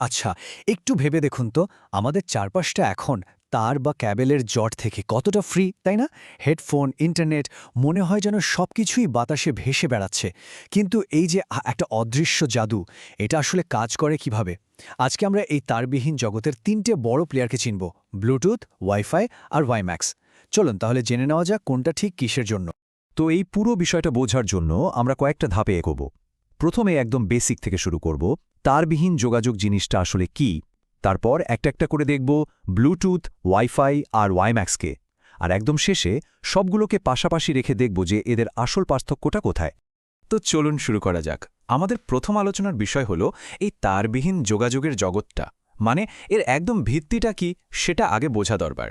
আচ্ছা একটু ভেবে দেখুন তো, আমাদের চারপাশটা এখন তার বা ক্যাবেলের জট থেকে কতটা ফ্রি তাই না? হেডফোন ইন্টারনেট মনে হয় যেন সব কিছুই বাতাসে ভেসে বেড়াচ্ছে। কিন্তু এই যে একটা অদৃশ্য জাদু, এটা আসলে কাজ করে কীভাবে? আজকে আমরা এই তারবিহীন জগতের তিনটে বড় প্লেয়ারকে চিনব ব্লুটুথ ওয়াইফাই আর ওয়াইম্যাক্স চলুন তাহলে জেনে নেওয়া যাক কোনটা ঠিক কিসের জন্য। তো এই পুরো বিষয়টা বোঝার জন্য আমরা কয়েকটা ধাপে এগোব। প্রথমে একদম বেসিক থেকে শুরু করব। তারবিহীন যোগাযোগ জিনিসটা আসলে কি? তারপর একটা একটা করে দেখব ব্লুটুথ, ওয়াইফাই আর ওয়াইম্যাক্সকে। আর একদম শেষে সবগুলোকে পাশাপাশি রেখে দেখব যে এদের আসল পার্থক্যটা কোথায়। তো চলুন শুরু করা যাক। আমাদের প্রথম আলোচনার বিষয় হল এই তারবিহীন যোগাযোগের জগৎটা। মানে এর একদম ভিত্তিটা কি সেটা আগে বোঝা দরকার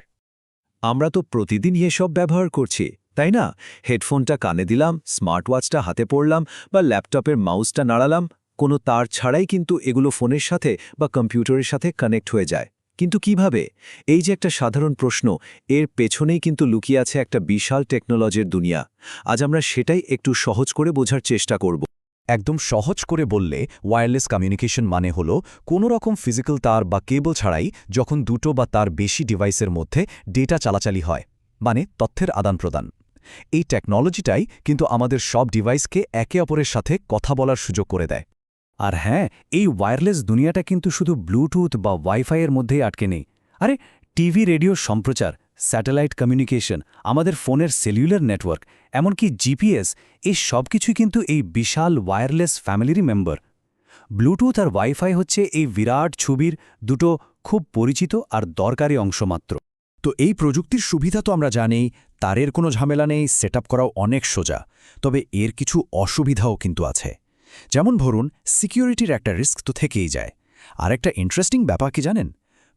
আমরা তো প্রতিদিন এসব ব্যবহার করছি। তাই না? হেডফোনটা কানে দিলাম স্মার্ট ওয়াচটা হাতে পড়লাম বা ল্যাপটপের মাউসটা নাড়ালাম, কোনো তার ছাড়াই কিন্তু এগুলো ফোনের সাথে বা কম্পিউটারের সাথে কানেক্ট হয়ে যায়। কিন্তু কীভাবে? এই যে একটা সাধারণ প্রশ্ন, এর পেছনেই কিন্তু লুকিয়ে আছে একটা বিশাল টেকনোলজির দুনিয়া। আজ আমরা সেটাই একটু সহজ করে বোঝার চেষ্টা করব। একদম সহজ করে বললে ওয়্যারলেস কমিউনিকেশন মানে হল কোনো রকম ফিজিক্যাল তার বা কেবল ছাড়াই যখন দুটো বা তার বেশি ডিভাইসের মধ্যে ডেটা চালাচালি হয় মানে তথ্যের আদান-প্রদান। এই টেকনোলজিটাই কিন্তু আমাদের সব ডিভাইসকে একে অপরের সাথে কথা বলার সুযোগ করে দেয়। আর হ্যাঁ এই ওয়্যারলেস দুনিয়াটা কিন্তু শুধু ব্লুটুথ বা ওয়াইফাইয়ের মধ্যেই আটকে নেই। আরে টিভি রেডিও সম্প্রচার স্যাটেলাইট কমিউনিকেশন আমাদের ফোনের সেলুলার নেটওয়ার্ক এমনকি জিপিএস এই সব কিছুই কিন্তু এই বিশাল ওয়্যারলেস ফ্যামিলিরই মেম্বার ব্লুটুথ আর ওয়াইফাই হচ্ছে এই বিরাট ছবির দুটো খুব পরিচিত আর দরকারি অংশ মাত্র। তো এই প্রযুক্তির সুবিধা তো আমরা জানি, তারের কোনো ঝামেলা নেই সেট করাও অনেক সোজা, তবে এর কিছু অসুবিধাও কিন্তু আছে। যেমন ধরুন, সিকিউরিটির একটা রিস্ক তো থেকেই যায়। আর একটা ইন্টারেস্টিং ব্যাপার কি জানেন?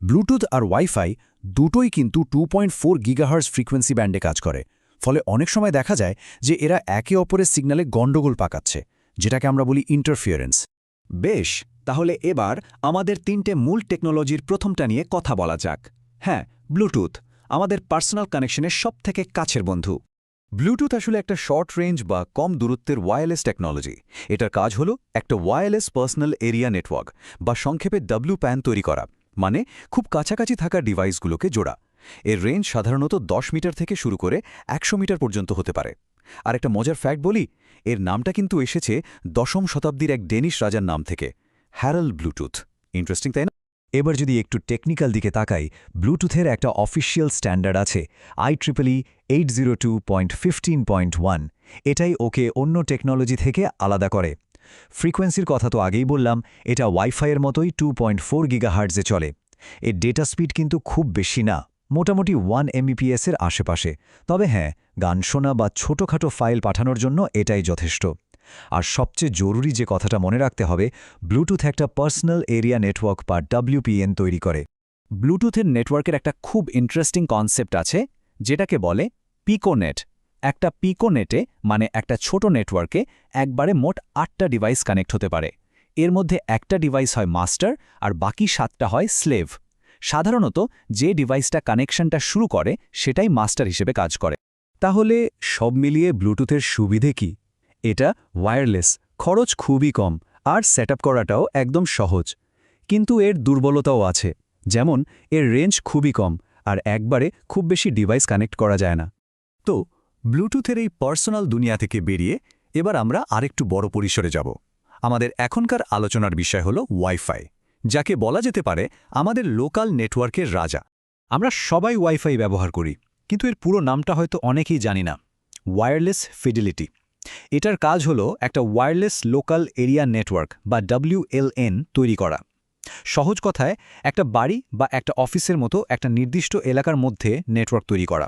ব্লুটুথ আর ওয়াইফাই দুটোই কিন্তু two point four gigahertz frequency ব্যান্ডে কাজ করে। ফলে অনেক সময় দেখা যায় যে এরা একে অপরের সিগনালে গণ্ডগোল পাকাচ্ছে, যেটাকে আমরা বলি ইন্টারফিয়ারেন্স বেশ, তাহলে এবার আমাদের তিনটে মূল টেকনোলজির প্রথমটা নিয়ে কথা বলা যাক। হ্যাঁ ব্লুটুথ। আমাদের পার্সোনাল কানেকশনের সবথেকে কাছের বন্ধু। ব্লুটুথ আসলে একটা শর্ট রেঞ্জ বা কম দূরত্বের ওয়্যারলেস টেকনোলজি। এটার কাজ হলো একটা ওয়্যারলেস পার্সোনাল এরিয়া নেটওয়ার্ক বা সংক্ষেপে ডব্লিউ প্যান তৈরি করা মানে খুব কাছাকাছি থাকা ডিভাইসগুলোকে জোড়া। এর রেঞ্জ সাধারণত 10 মিটার থেকে শুরু করে একশো মিটার পর্যন্ত হতে পারে। আর একটা মজার ফ্যাক্ট বলি, এর নামটা কিন্তু এসেছে দশম শতাব্দীর এক ডেনিশ রাজার নাম থেকে হ্যারল ব্লুটুথ। ইন্টারেস্টিং, তাই না? এবার যদি একটু টেকনিক্যাল দিকে তাকাই ব্লুটুথের একটা অফিসিয়াল স্ট্যান্ডার্ড আছে I triple E eight zero two point fifteen point one এটাই ওকে অন্য টেকনোলজি থেকে আলাদা করে। ফ্রিকোয়েন্সির কথা তো আগেই বললাম, এটা ওয়াইফাইয়ের মতোই টু পয়েন্ট ফোর গিগাহার্টসে চলে। এর ডেটা স্পিড কিন্তু খুব বেশি না, মোটামুটি ওয়ান এমবিপিএসের আশেপাশে। তবে হ্যাঁ গান শোনা বা ছোটখাটো ফাইল পাঠানোর জন্য এটাই যথেষ্ট। আর সবচেয়ে জরুরি যে কথাটা মনে রাখতে হবে ব্লুটুথ একটা পার্সোনাল এরিয়া নেটওয়ার্ক বা ডাব্লিউপিএন তৈরি করে। ব্লুটুথের নেটওয়ার্কের একটা খুব ইন্টারেস্টিং কনসেপ্ট আছে, যেটাকে বলে পিকোনেট একটা পিকোনেটে মানে একটা ছোট নেটওয়ার্কে একবারে মোট আটটা ডিভাইস কানেক্ট হতে পারে। এর মধ্যে একটা ডিভাইস হয় মাস্টার আর বাকি সাতটা হয় স্লেভ সাধারণত যে ডিভাইসটা কানেকশনটা শুরু করে, সেটাই মাস্টার হিসেবে কাজ করে। তাহলে সব মিলিয়ে ব্লুটুথের সুবিধে কি? এটা ওয়্যারলেস খরচ খুবই কম, আর সেট করাটাও একদম সহজ। কিন্তু এর দুর্বলতাও আছে, যেমন এর রেঞ্জ খুবই কম, আর একবারে খুব বেশি ডিভাইস কানেক্ট করা যায় না। তো ব্লুটুথের এই পার্সোনাল দুনিয়া থেকে বেরিয়ে এবার আমরা আরেকটু বড় পরিসরে যাব। আমাদের এখনকার আলোচনার বিষয় হল ওয়াইফাই যাকে বলা যেতে পারে আমাদের লোকাল নেটওয়ার্কের রাজা। আমরা সবাই ওয়াইফাই ব্যবহার করি, কিন্তু এর পুরো নামটা হয়তো অনেকেই জানি না ওয়্যারলেস ফিডিলিটি এটার কাজ হলো একটা ওয়্যারলেস লোকাল এরিয়া নেটওয়ার্ক বা ডাব্লিউএলএন তৈরি করা। সহজ কথায়, একটা বাড়ি বা একটা অফিসের মতো একটা নির্দিষ্ট এলাকার মধ্যে নেটওয়ার্ক তৈরি করা।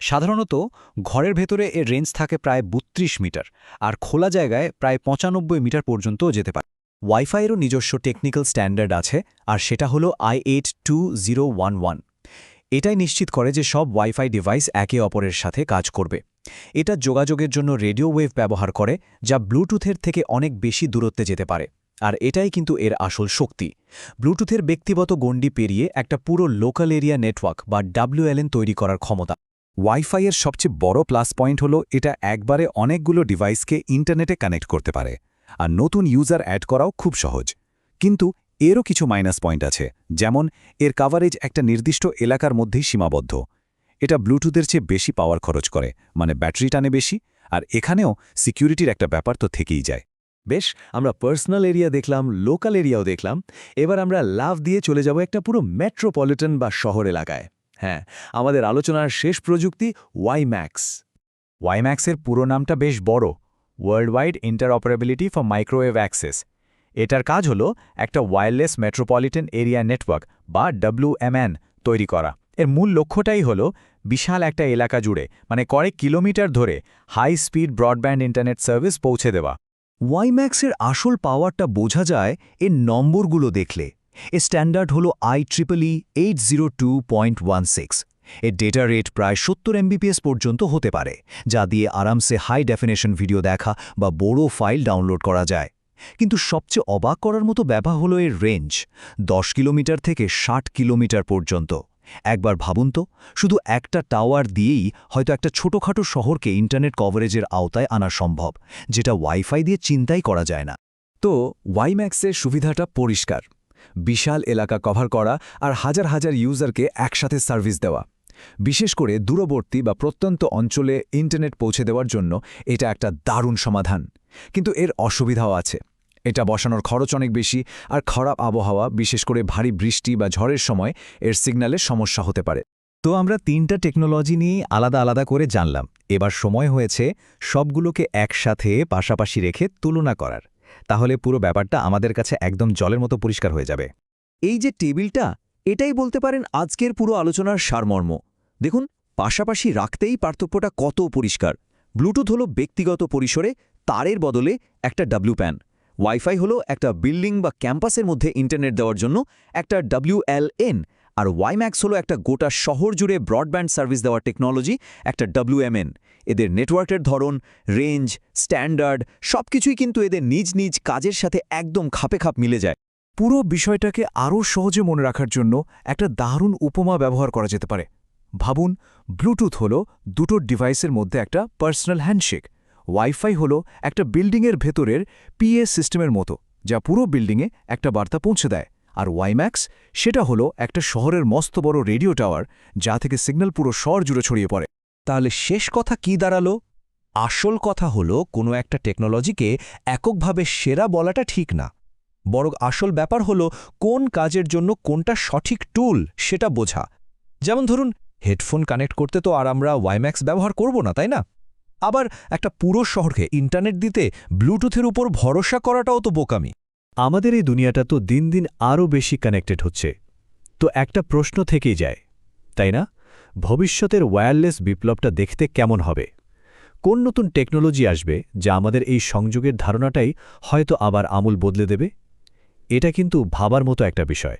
সাধারণত ঘরের ভেতরে এর রেঞ্জ থাকে প্রায় ৩২ মিটার আর খোলা জায়গায় প্রায় পঁচানব্বই মিটার পর্যন্ত যেতে পারে। ওয়াইফাইয়েরও নিজস্ব টেকনিক্যাল স্ট্যান্ডার্ড আছে আর সেটা হলো আই এটাই নিশ্চিত করে যে সব ওয়াইফাই ডিভাইস একে অপরের সাথে কাজ করবে। এটা যোগাযোগের জন্য রেডিও ওয়েভ ব্যবহার করে, যা ব্লুটুথের থেকে অনেক বেশি দূরত্বে যেতে পারে। আর এটাই কিন্তু এর আসল শক্তি। ব্লুটুথের ব্যক্তিগত গণ্ডি পেরিয়ে একটা পুরো লোকাল এরিয়া নেটওয়ার্ক বা ডাব্লিউএলএন তৈরি করার ক্ষমতা। ওয়াইফাইয়ের সবচেয়ে বড় প্লাস পয়েন্ট হলো, এটা একবারে অনেকগুলো ডিভাইসকে ইন্টারনেটে কানেক্ট করতে পারে। আর নতুন ইউজার অ্যাড করাও খুব সহজ। কিন্তু এরও কিছু মাইনাস পয়েন্ট আছে, যেমন এর কাভারেজ একটা নির্দিষ্ট এলাকার মধ্যেই সীমাবদ্ধ। এটা ব্লুটুথের চেয়ে বেশি পাওয়ার খরচ করে মানে ব্যাটারি টানে বেশি, আর এখানেও সিকিউরিটির একটা ব্যাপার তো থেকেই যায়। বেশ, আমরা পার্সোনাল এরিয়া দেখলাম, লোকাল এরিয়াও দেখলাম, এবার আমরা লাভ দিয়ে চলে যাব একটা পুরো মেট্রোপলিটন বা শহর এলাকায়। হ্যাঁ আমাদের আলোচনার শেষ প্রযুক্তি ওয়াই ম্যাক্স ওয়াইম্যাক্সের পুরো নামটা বেশ বড় world wide interoperability for microwave access এটার কাজ হলো একটা ওয়্যারলেস মেট্রোপলিটন এরিয়া নেটওয়ার্ক বা ডব্লিউএমএন তৈরি করা। এর মূল লক্ষ্যটাই হলো বিশাল একটা এলাকা জুড়ে মানে কয়েক কিলোমিটার ধরে high speed broadband internet service পৌঁছে দেওয়া। ওয়াইম্যাক্সের আসল পাওয়ারটা বোঝা যায় এর নম্বরগুলো দেখলে। এর স্ট্যান্ডার্ড হলো I triple E eight zero two point one six এর ডেটা রেট প্রায় সত্তর এমবিপিএস পর্যন্ত হতে পারে, যা দিয়ে আরামসে হাই ডেফিনেশন ভিডিও দেখা বা বড় ফাইল ডাউনলোড করা যায়। কিন্তু সবচেয়ে অবাক করার মতো ব্যাপার হলো এর রেঞ্জ দশ কিলোমিটার থেকে ষাট কিলোমিটার পর্যন্ত। একবার ভাবুন তো, শুধু একটা টাওয়ার দিয়েই হয়তো একটা ছোটখাটো শহরকে ইন্টারনেট কভারেজের আওতায় আনা সম্ভব, যেটা ওয়াইফাই দিয়ে চিন্তাই করা যায় না। তো, ওয়াইম্যাক্সের সুবিধাটা পরিষ্কার। বিশাল এলাকা কভার করা আর হাজার হাজার ইউজারকে একসাথে সার্ভিস দেওয়া। বিশেষ করে দূরবর্তী বা প্রত্যন্ত অঞ্চলে ইন্টারনেট পৌঁছে দেওয়ার জন্য এটা একটা দারুণ সমাধান। কিন্তু এর অসুবিধাও আছে। এটা বসানোর খরচ অনেক বেশি আর খারাপ আবহাওয়া, বিশেষ করে ভারী বৃষ্টি বা ঝড়ের সময়, এর সিগন্যালের সমস্যা হতে পারে। তো আমরা তিনটা টেকনোলজি নিয়ে আলাদা আলাদা করে জানলাম। এবার সময় হয়েছে সবগুলোকে একসাথে পাশাপাশি রেখে তুলনা করার। তাহলে পুরো ব্যাপারটা আমাদের কাছে একদম জলের মতো পরিষ্কার হয়ে যাবে। এই যে টেবিলটা, এটাই বলতে পারেন আজকের পুরো আলোচনার সারমর্ম। দেখুন, পাশাপাশি রাখতেই পার্থক্যটা কত পরিষ্কার। ব্লুটুথ হলো ব্যক্তিগত পরিসরে তারের বদলে একটা ডাব্লিউ প্যান ওয়াইফাই হলো একটা বিল্ডিং বা ক্যাম্পাসের মধ্যে ইন্টারনেট দেওয়ার জন্য একটা ডাব্লিউএলএন আর ওয়াইম্যাক্স হলো একটা গোটা শহর জুড়ে ব্রডব্যান্ড সার্ভিস দেওয়ার টেকনোলজি একটা ডাব্লিউএমএন এদের নেটওয়ার্কের ধরন রেঞ্জ স্ট্যান্ডার্ড সবকিছুই কিন্তু এদের নিজ নিজ কাজের সাথে একদম খাপে খাপ মিলে যায়। পুরো বিষয়টাকে আরও সহজে মনে রাখার জন্য একটা দারুণ উপমা ব্যবহার করা যেতে পারে। ভাবুন ব্লুটুথ হল দুটো ডিভাইসের মধ্যে একটা পার্সোনাল হ্যান্ডশেক ওয়াইফাই হল একটা বিল্ডিংয়ের ভেতরের পিএ সিস্টেমের মতো, যা পুরো বিল্ডিংয়ে একটা বার্তা পৌঁছে দেয়। আর ওয়াইম্যাক্স সেটা হলো একটা শহরের মস্ত বড় রেডিও টাওয়ার, যা থেকে সিগন্যাল পুরো শহর জুড়ে ছড়িয়ে পড়ে। তাহলে শেষ কথা কি দাঁড়াল? আসল কথা হলো, কোনো একটা টেকনোলজিকে এককভাবে সেরা বলাটা ঠিক না। বরং আসল ব্যাপার হলো, কোন কাজের জন্য কোনটা সঠিক টুল সেটা বোঝা। যেমন ধরুন, হেডফোন কানেক্ট করতে তো আর আমরা ওয়াইম্যাক্স ব্যবহার করব না, তাই না? আবার একটা পুরো শহরকে ইন্টারনেট দিতে ব্লুটুথের উপর ভরসা করাটাও তো বোকামি। আমাদের এই দুনিয়াটা তো দিন দিন আরও বেশি কানেক্টেড হচ্ছে। তো একটা প্রশ্ন থেকেই যায়, তাই না? ভবিষ্যতের ওয়্যারলেস বিপ্লবটা দেখতে কেমন হবে? কোন নতুন টেকনোলজি আসবে যা আমাদের এই সংযোগের ধারণাটাই হয়তো আবার আমূল বদলে দেবে? এটা কিন্তু ভাবার মতো একটা বিষয়।